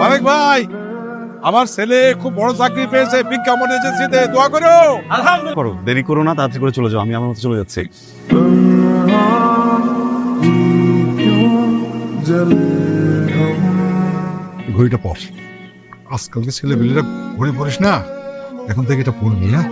মালিক ভাই আমার ছেলে খুব বড় চাকরি পেয়েছে বিজ্ঞাপন এজেন্সিতে দোয়া করো। করো দেরি করো না তাড়াতাড়ি করে চলে যাও আমি আমার মতো চলে যাচ্ছি। ঘড়িটা পর। আজকালকে ছেলে পেলেরা ঘড়ি পড়িস না। এখন থেকে এটা পড়বি হ্যাঁ?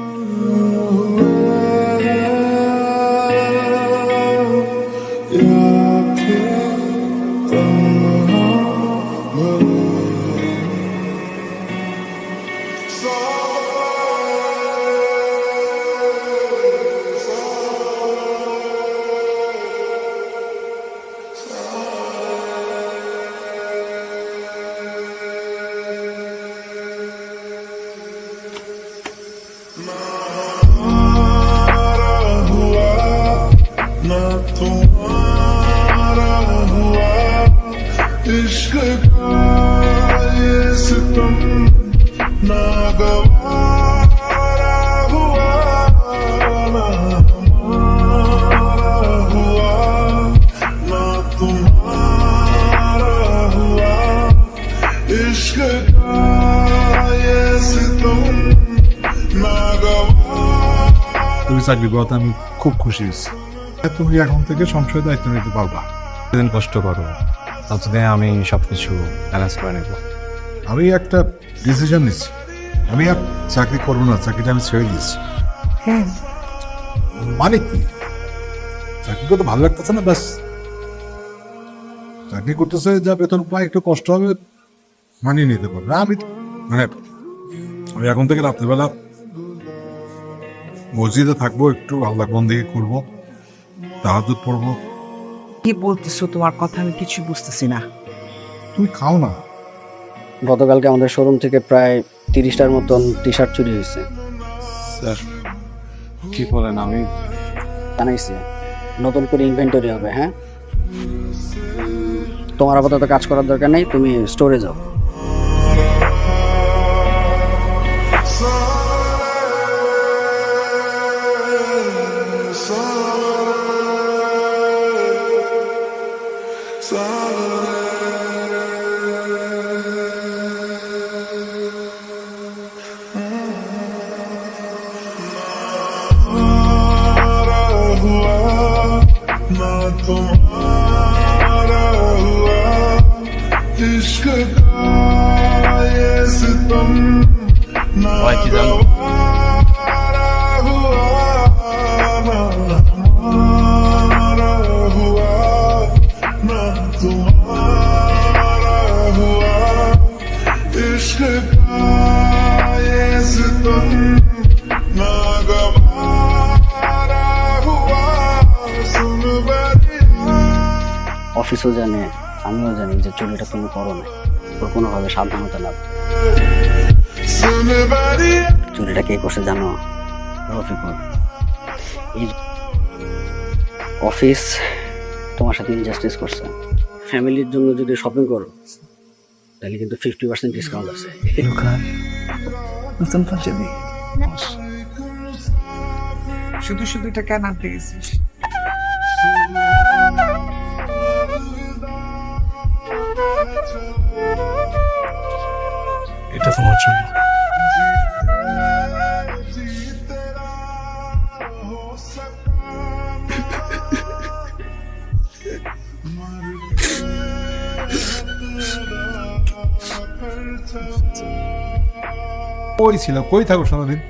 চাকরি করাতে আমি খুব খুশি হয়েছি। তুমি এখন থেকে সংশয় দায়িত্ব নিতে পারবা। সেদিন কষ্ট করো ততদিন আমি সব কিছু ম্যানেজ করে নেব। আমি একটা ডিসিশন নিচ্ছি। আমি আর চাকরি করব না চাকরিটা আমি ছেড়ে দিয়েছি। মানে কি? চাকরি করতে ভালো লাগতেছে না ব্যাস। চাকরি করতেছে যা বেতন পায় একটু কষ্ট হবে মানিয়ে নিতে পারবে। আমি মানে আমি এখন থেকে রাত্রিবেলা মসজিদে থাকব একটু আল্লাহ বন্দিকে করব তাহাজুদ পড়ব। কি বলতেছো তোমার কথা? আমি কিছু বুঝতেছি না। তুমি খাও না। গতকালকে আমাদের শোরুম থেকে প্রায় তিরিশটার মতন টি শার্ট চুরি হয়েছে। স্যার কি বলেন আমি জানাইছি নতুন করে ইনভেন্টরি হবে হ্যাঁ? তোমার আপাতত কাজ করার দরকার নেই তুমি স্টোরে যাও। kumar Allah Aşkı Vay Gizem কিছু জানে আমিও জানি যে চুরিটা তুমি করো না ওর কোনোভাবে সাবধানতা লাভ চুরিটা কে করছে জানো? রফিকুল। এই অফিস তোমার সাথে ইনজাস্টিস করছে। ফ্যামিলির জন্য যদি শপিং করো তাহলে কিন্তু ফিফটি পার্সেন্ট ডিসকাউন্ট আছে। শুধু শুধু এটা কেন আনতে গেছিস? এটা তোমার জন্য কই ছিল? কই থাকো সারাদিন?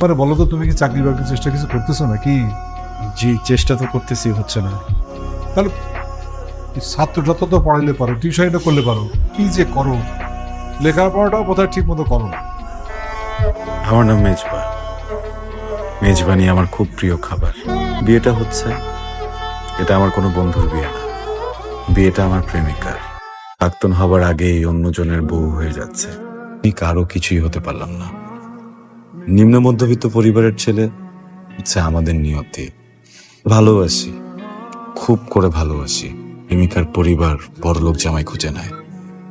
পরে বলো তো তুমি কি চাকরি বাকরির চেষ্টা কিছু করতেছো নাকি? জি চেষ্টা তো করতেছি হচ্ছে না। তাহলে এই ছাত্রটা তো পড়াইলে পারো টিউশনটা করলে পারো। কি যে করো? লেখাপড়াটাও বোধহয় ঠিক মতো করো না। আমার নাম মেজবা। মেজবানি আমার খুব প্রিয় খাবার। বিয়েটা হচ্ছে, এটা আমার কোনো বন্ধুর বিয়ে না। বিয়েটা আমার প্রেমিকার। প্রাক্তন হবার আগেই অন্যজনের বউ হয়ে যাচ্ছে। আমি কারও কিছুই হতে পারলাম না। নিম্ন মধ্যবিত্ত পরিবারের ছেলে হচ্ছে আমাদের নিয়তি। ভালোবাসি, খুব করে ভালোবাসি। প্রেমিকার পরিবার বড়লোক জামাই খুঁজে নেয়।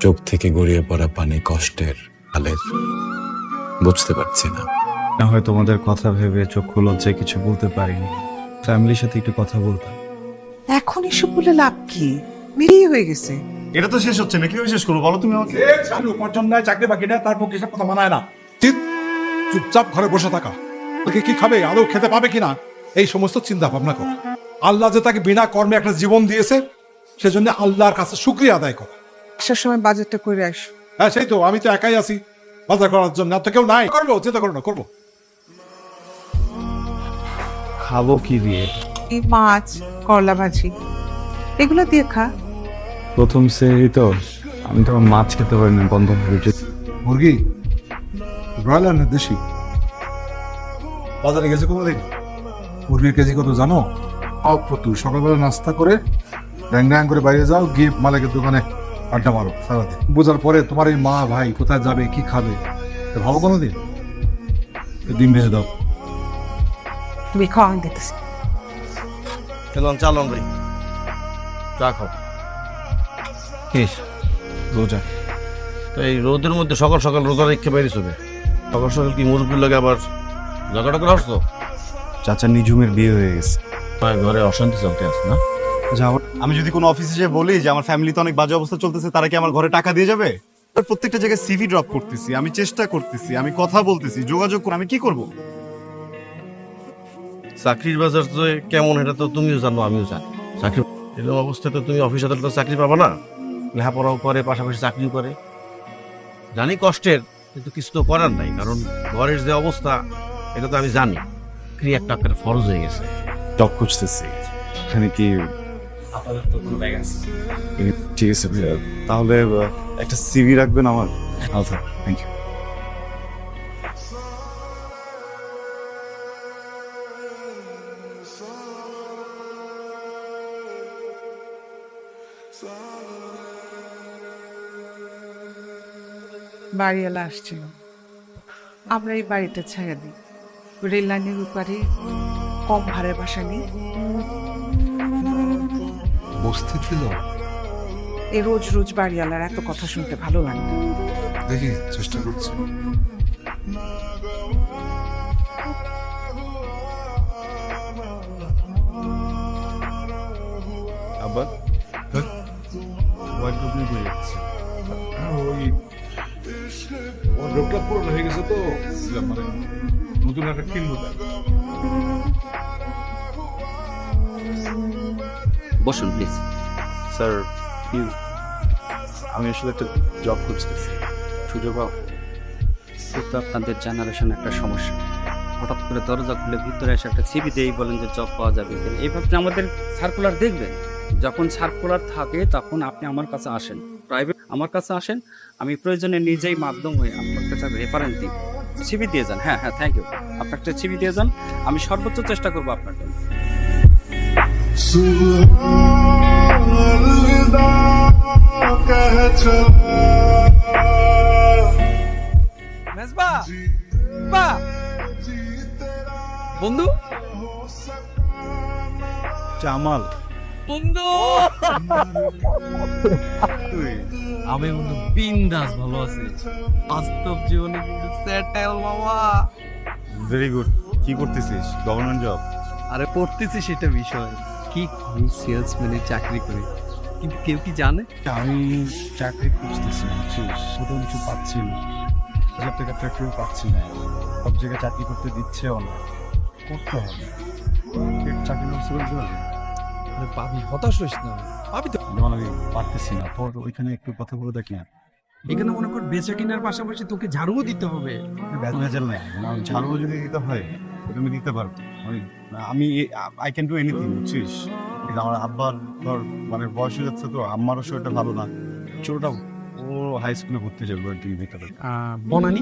চোখ থেকে গড়িয়ে পড়া পানি কষ্টের আলের। বুঝতে পারছি না। না হয় তোমাদের কথা ভেবে চক্ষু লজ্জায় কিছু বলতে পারিনি। ফ্যামিলির সাথে একটু কথা বলতাম এখন এসব বলে লাভ কি? বিয়ে হয়ে গেছে। এটা তো শেষ হচ্ছে না কীভাবে শেষ করব বলো তুমি আমাকে। চাকরি উপার্জন নাই চাকরি বাকরি নেই তার পক্ষে এসব কথা মানায় না। চুপচাপ ঘরে বসে থাকা। তাকে কি খাবে আদৌ খেতে পাবে কিনা? এই সমস্ত চিন্তা ভাবনা করো। আল্লাহ যে তাকে বিনা কর্মে একটা জীবন দিয়েছে সেজন্য আল্লাহর কাছে শুক্রিয়া আদায় করো। আসার সময় বাজারটা করে আস। হ্যাঁ সেই তো আমি তো একাই আছি। বাজার করার জন্য। আর তো কেউ নাই। করব চিন্তা করো না করব। খাব কি দিয়ে? এই মাছ করলা ভাজি এগুলো দিয়ে খা। প্রথম সেরি তো আমি তো মাছ খেতে পারি না বন্ধ হয়ে মুরগি ব্রয়লার না দেশি। বাজারে গেছে কোনোদিন? মুরগির কেজি কত জানো? অপ্রতুল। সকালবেলা নাস্তা করে ড্যাং ড্যাং করে বাইরে যাও গিয়ে মালিকের দোকানে আড্ডা মারো সারাদিন। বোঝার পরে তোমার এই মা ভাই কোথায় যাবে কি খাবে তো ভাবো কোনোদিন? তো ডিম ভেজে দাও। তুমি খাওয়া আমি দিতেছি। চলুন চালুন ভাই চা খাও। কিস রোজা। তো এই রোদের মধ্যে সকাল সকাল রোজা রেখে বাইরে চলে। সকাল সকাল কি মুরগির লাগে আবার ঝগড়া করে আসছো চাচা নিঝুমের বিয়ে হয়ে গেছে। ঘরে অশান্তি চলতে আছে না? যাওয়ার আমি যদি কোনো অফিসে যে বলি যে আমার ফ্যামিলিতে অনেক বাজে অবস্থা চলতেছে তারা কি আমার ঘরে টাকা দিয়ে যাবে? প্রত্যেকটা জায়গায় সিভি ড্রপ করতেছি আমি চেষ্টা করতেছি আমি কথা বলতেছি যোগাযোগ করে আমি কি করব? চাকরির বাজার তো কেমন এটা তো তুমিও জানো আমিও জানি। চাকরি এরকম অবস্থায় তো তুমি অফিস আদালতে চাকরি পাবা না। লেখাপড়াও করে পাশাপাশি চাকরিও করে। জানি কষ্টের কিন্তু কিছু তো করার নাই কারণ ঘরের যে অবস্থা এটা তো আমি জানি। একটা একটা ফরজ হয়ে গেছে। জব খুঁজতেছি। এখানে কি এই, ঠিক আছে ভাইয়া। তাহলে একটা সিভি রাখবেন আমার? আচ্ছা থ্যাংক ইউ বাড়িওয়ালা আসছিল। আমরা এই বাড়িটা ছেড়ে দিই। রেল লাইনের উপরে কম ভাড়ার বাসা নেই। বসতে ছিল এই রোজ রোজ বাড়িওয়ালার এত কথা শুনতে ভালো লাগে না। দেখি চেষ্টা করছি। আবার? হোয়াইট হয়ে যাচ্ছে ওই হয়ে গেছে তো। মানে নতুন একটা কিনবো বসুন প্লিজ স্যার প্লিজ আমি আসলে একটা জব খুঁজতেছি। সুযোগ পাও? আপনাদের জেনারেশন একটা সমস্যা। হঠাৎ করে দরজা খুলে ভিতরে এসে একটা সিবি দিয়েই বলেন যে জব পাওয়া যাবে এইভাবে আমাদের সার্কুলার দেখবেন। যখন সার্কুলার থাকে তখন আপনি আমার কাছে আসেন। প্রাইভেট আমার কাছে আসেন আমি প্রয়োজনে নিজেই মাধ্যম হয়ে আপনার কাছে রেফারেন্স দিই। সিবি দিয়ে যান। হ্যাঁ হ্যাঁ থ্যাংক ইউ আপনার একটা সিবি দিয়ে যান। আমি সর্বোচ্চ চেষ্টা করব আপনার বন্ধু? জামাল। বন্ধু। আমি বন্ধু বিন্দাস ভালো আছি। বাস্তব জীবনে কিন্তু সেটেল বাবা ভেরি গুড কি করতেছিস? গভর্নমেন্ট জব আরে পড়তেছি সেটা বিষয়। কি আমি সেলসম্যানের চাকরি করি? কিন্তু কেউ কি জানে? আমি চাকরি খুঁজতেছি বুঝছিস? কোথাও কিছু পাচ্ছি না। হাজার টাকা চাকরিও পাচ্ছি না। সব জায়গায় চাকরি করতে দিচ্ছেও না। করতে হবে। চাকরি ব্যবস্থা করতে হবে পাবি হতাশ হইস না। পাবি তো। আমি পারতেছি না। তোর ওইখানে একটু কথা বলে দেখ না। এখানে মনে কর বেচা কেনার পাশাপাশি তোকে ঝাড়ুও দিতে হবে। ভেজাল নাই মানে আমি ঝাড়ু যদি দিতে হয় আমি দিতে পারব আমি আমি আই ক্যান ডু এনিথিং বুঝছিস? আমার আব্বার ধর মানে বয়স হয়ে যাচ্ছে তো আম্মারও শরীরটা ভালো না। ছোটটা ও হাই স্কুলে ঘুরতে যাবে আর তুই ভিতরে আহ, বনানি?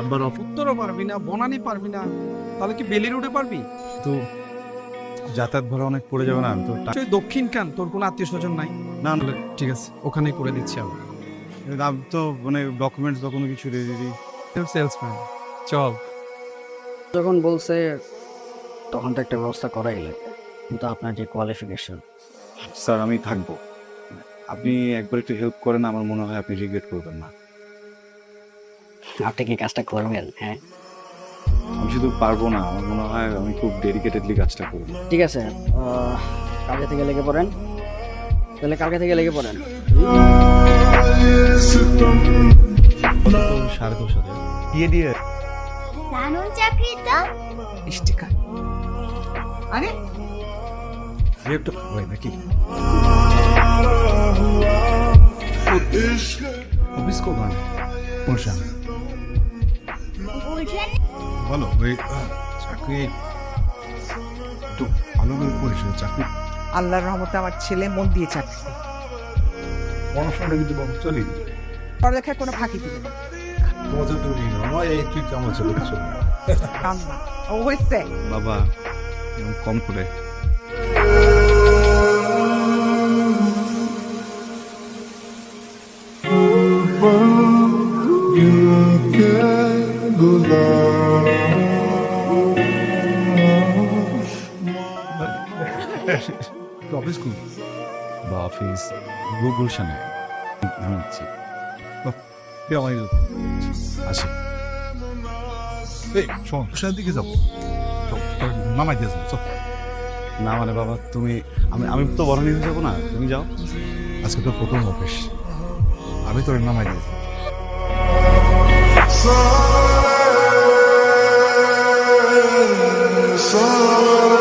আব্বার উত্তরও পারবি না বনানি পারবি না। তাহলে কি বেলি রোডে পারবি? তো যাতায়াত ভাড়া অনেক পড়ে যাবে না তো দক্ষিণ কান? তোর কোনো আত্মীয় স্বজন নাই? না না, ঠিক আছে ওখানেই করে দিচ্ছি আমি আমি তো মানে ডকুমেন্টস বা কোনো কিছু রেডি সেলসম্যান চল। যখন বলছে তখন তো একটা ব্যবস্থা করাই লাগে কিন্তু আপনার যে কোয়ালিফিকেশন স্যার আমি থাকব। আপনি একবার একটু হেল্প করেন আমার মনে হয় আপনি রিগ্রেট করবেন না। আপনি কি কাজটা করবেন হ্যাঁ? আমি শুধু পারব না আমার মনে হয় আমি খুব ডেডিকেটেডলি কাজটা করব। ঠিক আছে আহ, কাজে থেকে লেগে পড়েন। তাহলে কালকে থেকে লেগে পড়েন। সাড়ে দশ হাজার। দিয়ে দিয়ে। দারুণ চাকরি তো। ইষ্টিকা আরে। একটা ভাই নাকি? অফিস কোন অনুষ্ঠান বলো ওই চাকরি একটু ভালো করে করিস চাকরি। আল্লাহর রহমতে আমার ছেলে মন দিয়ে চাকরি করে। পড়াশোনাটা কিন্তু বাবু চলে পড়ালেখায় কোনো ফাঁকি দিবে না। তুমি আমার এই তুই কেমন হয়েছে বাবা কম করে বা আছি আমার না মানে বাবা তুমি আমি আমি তো বড় নিতে যাব না তুমি যাও। আজকে তো প্রথম অফিস। আমি তোর নামাই দিয়েছি Oh